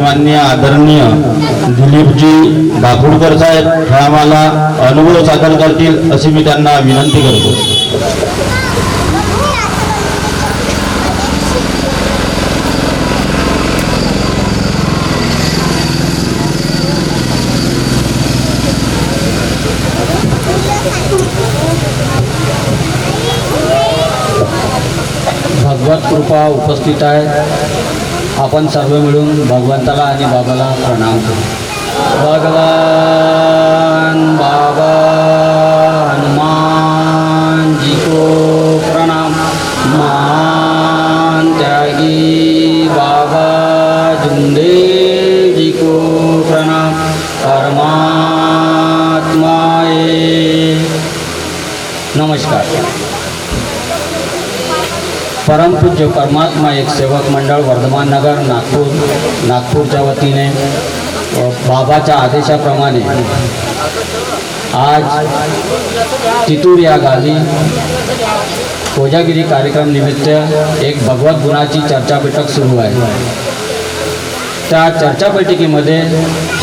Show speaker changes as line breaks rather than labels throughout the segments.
अभिमान्य आदरणीय दिलीपजी बाकुडकर साहेब हे आम्हाला अनुभव सादर करतील अशी मी त्यांना विनंती करतो.
भगवत कृपा उपस्थित आहे. आपण सर्व मिळून भगवंताला आणि बाबाला प्रणाम करू. भगवान बाबा. परमपूज्य परमात्मा एक सेवक मंडळ वर्धमान नगर नागपूर नागपूरच्या वतीने बाबाच्या आदेशाप्रमाणे आज तितूर या गावी कोजागिरी कार्यक्रम निमित्त एक भगवत गुणाची चर्चा बैठक सुरू आहे. त्या चर्चा बैठकीमध्ये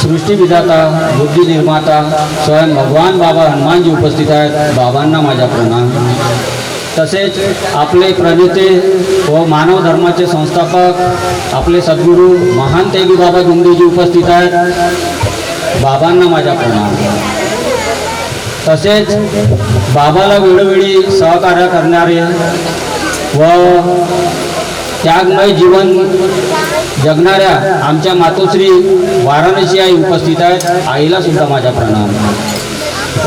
सृष्टीविधाता बुद्धी निर्माता स्वयं भगवान बाबा हनुमानजी उपस्थित आहेत. बाबांना माझा प्रणाम. तसेच आपले प्रणेते व मानव धर्माचे संस्थापक आपले सद्गुरू महान तेगी बाबा गुंडेजी उपस्थित आहेत. बाबांना माझा प्रणाम. तसेच बाबाला वेळोवेळी सहकार्य करणारे व त्यागमय जीवन जगणाऱ्या आमच्या मातोश्री वाराणसी आई उपस्थित आहेत. आईला सुद्धा माझा प्रणाम.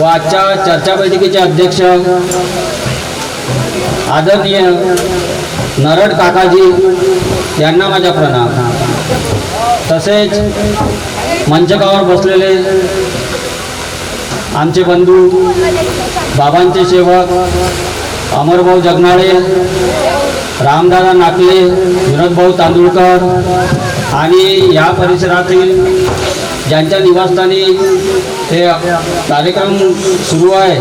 व आजच्या चर्चा बैठकीचे अध्यक्ष आदरणीय नरड काकाजी यांना माझा प्रणाम. तसेच मंचकावर बसलेले आमचे बंधू बाबांचे सेवक अमरभाऊ जगनाळे रामदादा नाकले विनोदभाऊ तांदुळकर आणि या परिसरातील ज्यांच्या निवासस्थानी हे कार्यक्रम सुरू आहे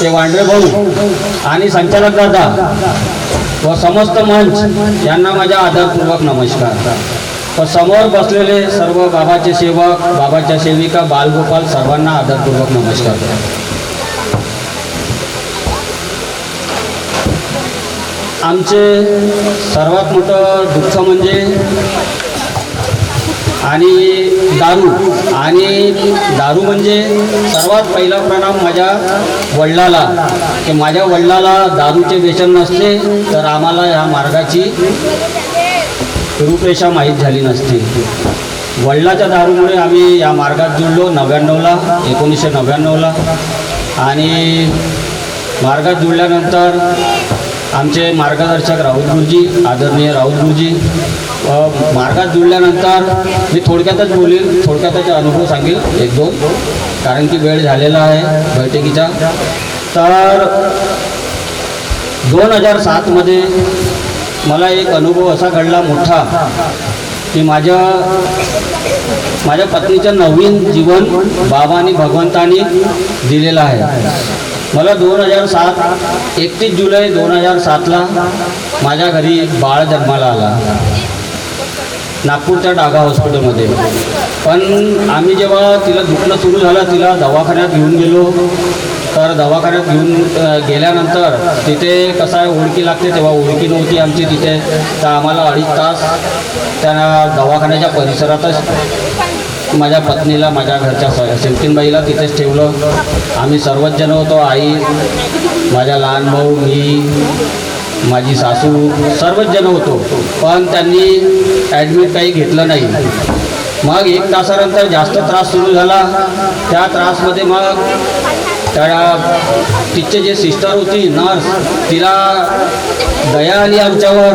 ते वांड्रे भाऊ आणि संचालक दादा व समस्त मंच यांना माझ्या आदरपूर्वक नमस्कार. व समोर बसलेले सर्व बाबाचे सेवक बाबाच्या सेविका बालगोपाल सर्वांना आदरपूर्वक नमस्कार. आमचे सर्वात मोठं दुःख म्हणजे आणि दारू. आणि दारू म्हणजे सर्वात पहिला प्रणाम माझ्या वडिलाला. की माझ्या वडिलाला दारूचे व्यसन नसते तर आम्हाला ह्या मार्गाची रूपरेषा माहीत झाली नसती. वडिलाच्या दारूमुळे आम्ही या मार्गात जुळलो नव्याण्णवला एकोणीसशे नव्याण्णवला. आणि मार्गात जुळल्यानंतर आमचे मार्गदर्शक राहुल गुरुजी आदरणीय राहुल गुरुजी मार्गात जुळल्यानंतर मी थोडक्यातच बोलेन थोडक्यातच अनुभव सांगेल एक दोन कारण की वेळ झालेला आहे बैठकीचा. तर दोन हजार सातमध्ये मला एक अनुभव असा घडला मोठा की माझ्या माझ्या पत्नीचं नवीन जीवन बाबांनी भगवंतानी दिलेलं आहे. मला दोन हजार सात एकतीस जुलै दोन हजार सातला माझ्या घरी बाळ जन्माला आला. नागपूरच्या डागा हॉस्पिटलमध्ये. पण आम्ही जेव्हा तिला दुखणं सुरू झालं तिला दवाखान्यात घेऊन गेलो. तर दवाखान्यात घेऊन गेल्यानंतर तिथे कसं आहे ओळखी लागते तेव्हा ओळखी नव्हती आमची तिथे. तर आम्हाला अडीच तास त्या दवाखान्याच्या परिसरातच माझ्या पत्नीला माझ्या घरच्या स तिथेच ठेवलं. आम्ही सर्वच जण होतो आई माझ्या लहान भाऊ मी माझी सासू सर्वच जण होतो. पण त्यांनी ॲडमिट काही घेतलं नाही. मग एक तासानंतर जास्त त्रास सुरू झाला. त्या त्रासमध्ये मग त्या तिचे जे सिस्टर होती नर्स तिला दया आली आमच्यावर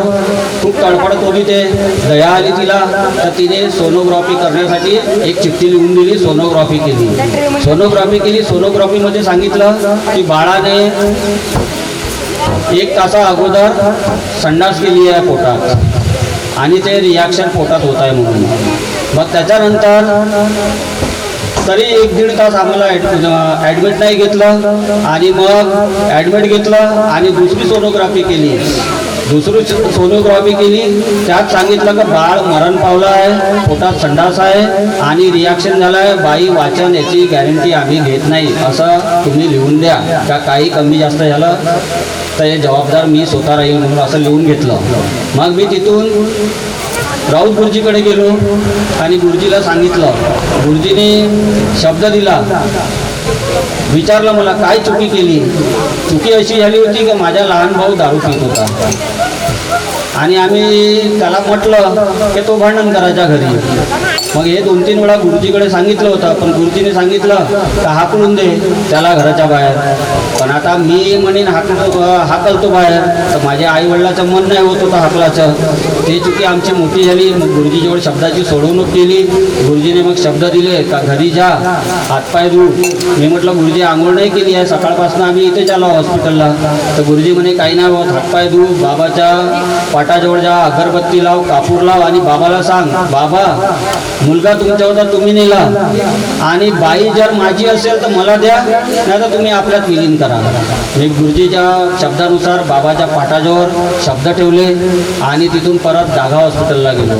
खूप तडफडत होती ते. दया आली तिला तर तिने सोनोग्राफी करण्यासाठी एक चिठ्ठी लिहून दिली सोनोग्राफी केली. सोनोग्राफी केली सोनोग्राफीमध्ये सांगितलं की बाळाने एक तासा अगोदर संडास केली आहे पोटात आणि ते रिॲक्शन पोटात होत आहे म्हणून. मग त्याच्यानंतर तरी एक दीड तास आम्हाला ॲडमिट म्हणजे, नाही घेतलं आणि मग ॲडमिट घेतलं आणि दुसरी सोनोग्राफी केली. दुसरी सोनोग्राफी केली. त्यात सांगितलं का बाळ मरण पावलं आहे पोटात संडास आहे आणि रिॲक्शन झालं आहे बाई वाचन याची गॅरंटी आम्ही घेत नाही असं तुम्ही लिहून द्या. का काही कमी जास्त झालं तर हे जबाबदार मी स्वतः राहील म्हणून असं लिहून घेतलं. मग मी तिथून राऊत गुरुजीकडे गेलो आणि गुरुजीला सांगितलं. गुरुजीने शब्द दिला. विचारलं मला काय चुकी केली? चुकी अशी झाली होती की? माझा लहान भाऊ दारू पित होता. आणि आम्ही त्याला म्हटलं की तो भांडण करायचा घरी. मग हे दोन तीन वेळा गुरुजीकडे सांगितलं होतं. पण गुरुजीने सांगितलं का हाकलून दे त्याला घराच्या बाहेर. पण आता मी म्हणेन हाकलतो हाकलतो बाहेर. तर माझ्या आईवडिलाचं मन नाही होत होतं हाकलाचं. ते चुकी आमची मोठी झाली. मग गुरुजीजवळ शब्दाची सोडवणूक केली गुरुजीने मग शब्द दिले का घरी जा हातपाय धू. मी म्हटलं गुरुजी आंघोळ नाही केली आहे. सकाळपासून आम्ही इथेच आलो हॉस्पिटलला. तर गुरुजी म्हणे काही नाही होत हातपाय धू. बाबाच्या पाठ पाटाजवळ जा अगरबत्ती लाव कापूर लाव आणि बाबाला सांग बाबा मुलगा तुमच्या होता तुम्ही नेला. आणि बाई जर माझी असेल तर मला द्या नाही तर तुम्ही आपल्यात विलीन करा. मी गुरुजीच्या शब्दानुसार बाबाच्या पाठाजवळ शब्द ठेवले आणि तिथून परत डागा हॉस्पिटलला गेलो.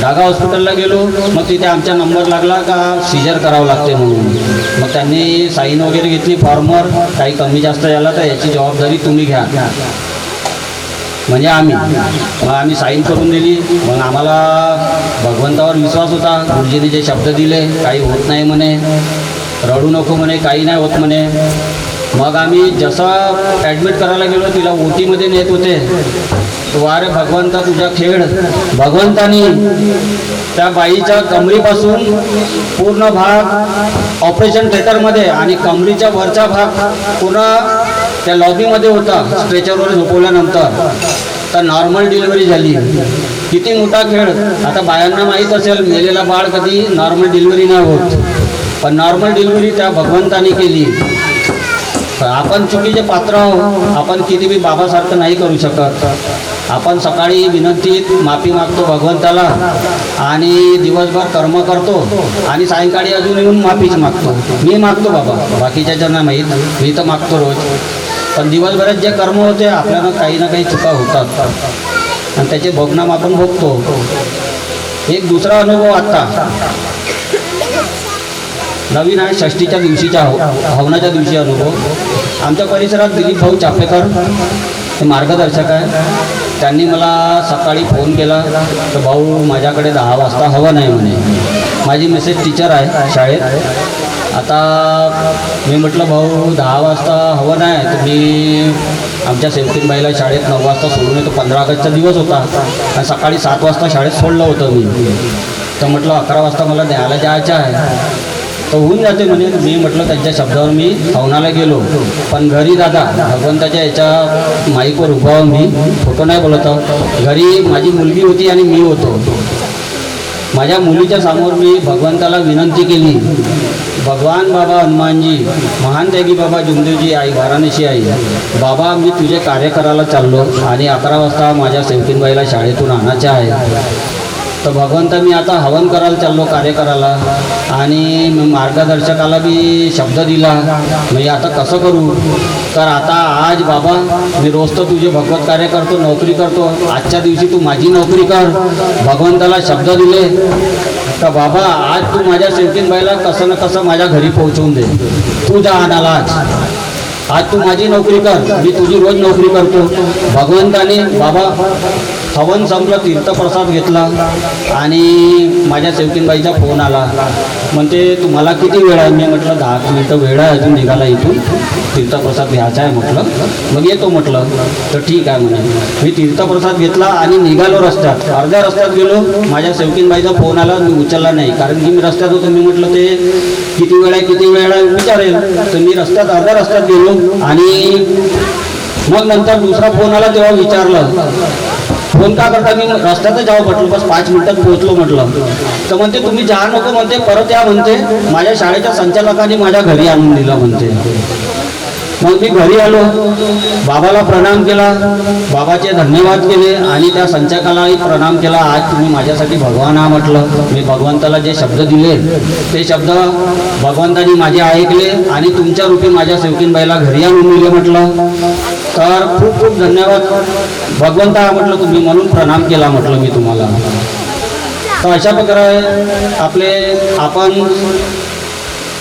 डागा हॉस्पिटलला गेलो मग तिथे आमचा नंबर लागला का सिजर करावं लागते म्हणून. मग त्यांनी साईन वगैरे घेतली फॉर्मवर काही कमी जास्त झाला तर याची जबाबदारी तुम्ही घ्या. म्हणजे आम्ही. मग आम्ही साईन करून दिली. मग आम्हाला भगवंतावर विश्वास होता. गुरुजीने जे शब्द दिले काही होत नाही म्हणे. रडू नको म्हणे काही नाही होत म्हणे. मग आम्ही जसं ॲडमिट करायला गेलो तिला ओटीमध्ये नेत होते. वारे भगवंता तुझा खेळ. भगवंतानी त्या बाईच्या कमरीपासून पूर्ण भाग ऑपरेशन थिएटरमध्ये आणि कमरीच्या वरचा भाग पूर्ण त्या लॉबीमध्ये होता स्ट्रेचरवर झोपवल्यानंतर. तर नॉर्मल डिलिव्हरी झाली. किती मोठा खेळ आता बायांना माहीत असेल मेलेला बाळ कधी नॉर्मल डिलिव्हरी नाही होत. पण नॉर्मल डिलिव्हरी त्या भगवंताने केली. आपण चुकीचे पात्र आहोत आपण किती बी बाबासारखं नाही करू शकत. आपण सकाळी विनंतीत माफी मागतो भगवंताला आणि दिवसभर कर्म करतो आणि सायंकाळी अजून येऊन माफीच मागतो. मी मागतो बाबा. बाकीच्या ज्यांना माहीत मी तर मागतो रोज. पण दिवसभरात जे कर्म होते आपल्याला काही ना काही चुका होतात. आणि त्याचे भोगनाम आपण भोगतो. एक दुसरा अनुभव आत्ता नवीन आहे षष्टीच्या दिवशीच्या हो-, हवनाच्या दिवशी अनुभव. आमच्या परिसरात दिलीप भाऊ चापेकर. ते मार्गदर्शक आहे. त्यांनी मला सकाळी फोन केला तर भाऊ माझ्याकडे दहा वाजता हवं नाही म्हणे. माझी मेसेज टीचर आहे शाळेत. आता मी म्हटलं भाऊ दहा वाजता हवं नाही तर मी आमच्या सेवकीनबाईला शाळेत नऊ वाजता सोडून येतो. पंधरा ऑगस्टचा दिवस होता आणि सकाळी सात वाजता शाळेत सोडलं होतं मी. तर म्हटलं अकरा वाजता मला न्यायला जायचं आहे. तर होऊन जाते म्हणे मी म्हटलं त्यांच्या शब्दावर मी हवनाला गेलो. पण घरी दादा भगवंताच्या याच्या माईकवर उभा मी फोटो नाही बोलत आहो घरी माझी मुलगी होती आणि मी होतो. माझ्या मुलीच्या समोर मी भगवंताला विनंती केली. भगवान बाबा हनुमानजी महान त्यागी बाबा जुमदेवजी आई वाराणसी आई बाबा मी तुझे कार्य करायला चाललो आणि अकरा वाजता माझ्या सेवकीनबाईला शाळेतून आणायचे आहे. तर भगवंता मी आता हवन करायला चाललो कार्य करायला. आणि मार्गदर्शकाला मी शब्द दिला. मी आता कसं करू? तर आता आज बाबा मी रोज तर तुझे भगवत कार्य करतो नोकरी करतो. आजच्या दिवशी तू माझी नोकरी कर. भगवंताला शब्द दिले. तर बाबा आज तू माझ्या सेवकीनबाईला कसं ना कसं माझ्या घरी पोहोचवून दे. तू जा आणाला आज. आज तू माझी नोकरी कर. मी तुझी रोज नोकरी करतो. भगवंताने बाबा हवन संपलं तीर्थप्रसाद घेतला आणि माझ्या सेवकीनबाईचा फोन आला. म्हणते तुम्हाला किती वेळ आहे? मी म्हटलं दहा मिनटं वेळ आहे अजून निघाला इथून. तीर्थप्रसाद घ्यायचा आहे म्हटलं. मग येतो म्हटलं. तर ठीक आहे म्हणे. मी तीर्थप्रसाद घेतला आणि निघालो रस्त्यात. अर्ध्या रस्त्यात गेलो. माझ्या सेवकीनबाईचा फोन आला. मी उचलला नाही. कारण की मी रस्त्यात होतो. मी म्हटलं ते किती वेळ आहे? किती वेळ आहे? विचारेल. तर मी रस्त्यात अर्ध्या रस्त्यात गेलो आणि मग नंतर दुसरा फोन आला तेव्हा विचारलं. फोन का करता? मी रस्त्याचं जावं म्हटलं बस पाच मिनिटात पोहोचलो म्हटलं. तर म्हणते तुम्ही जा नको म्हणते परत या म्हणते. माझ्या शाळेच्या संचालकाने माझ्या घरी आणून दिलं म्हणते. मग मी घरी आलो. बाबाला प्रणाम केला. बाबाचे धन्यवाद केले आणि त्या संचालकालाही प्रणाम केला. आज तुम्ही माझ्यासाठी भगवान हा म्हटलं. मी भगवंताला जे शब्द दिले ते शब्द भगवंतानी माझे ऐकले आणि तुमच्या रूपी माझ्या सेवकीनबाईला घरी आणून दिले म्हटलं. तर खूप खूप धन्यवाद. भगवंता म्हटलं तुम्ही म्हणून प्रणाम केला म्हटलं मी तुम्हाला. तर अशा प्रकारे आपले आपण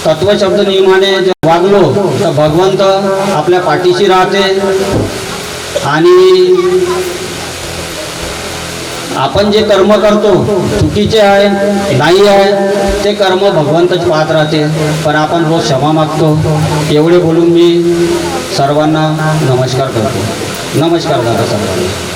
तत्वशब्द नियमाने वागलो तर भगवंत आपल्या पाठीशी राहते आणि आपण जे कर्म करतो चुकीचे आहे नाही आहे ते कर्म भगवंतच पाहत राहते पण आपण रोज क्षमा मागतो. एवढे बोलून मी सर्वांना नमस्कार करतो. नमस्कार दादा सर्वांना